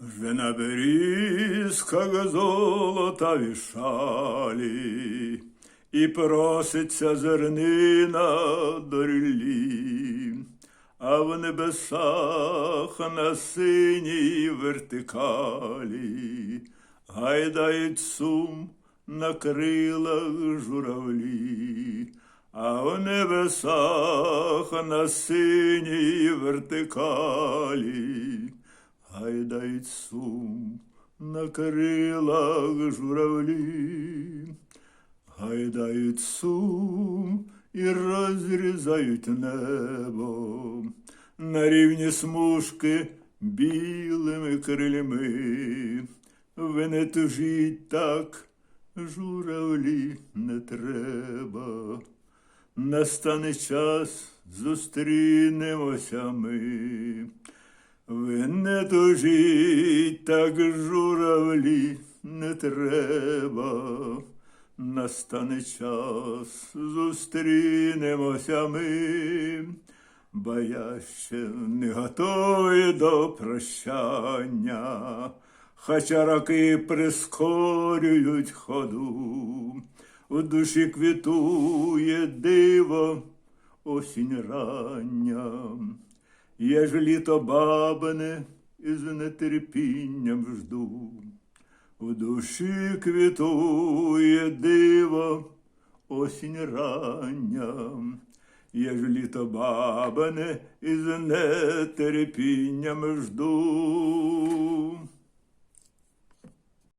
Вже на берізках золота вішалі, і проситься зернина до ріллі, а в небесах на синій вертикалі гайдають сум на крилах журавлі, а в небесах на синій вертикалі гайдають сум на крилах журавлі, гайдають сум і розрізають небо на рівні смужки білими крилями. Ви не тужіть так, журавлі не треба. Настане час, зустрінемося ми. Ви не тужіть, так журавлі не треба. Настане час, зустрінемося ми, бо я ще не готовий до прощання, хоча роки прискорюють ходу, у душі квітує диво, осінь рання. Я ж літо бабине із нетерпінням жду. У душі квітує диво, осінь рання. єж літо бабине із нетерпінням жду.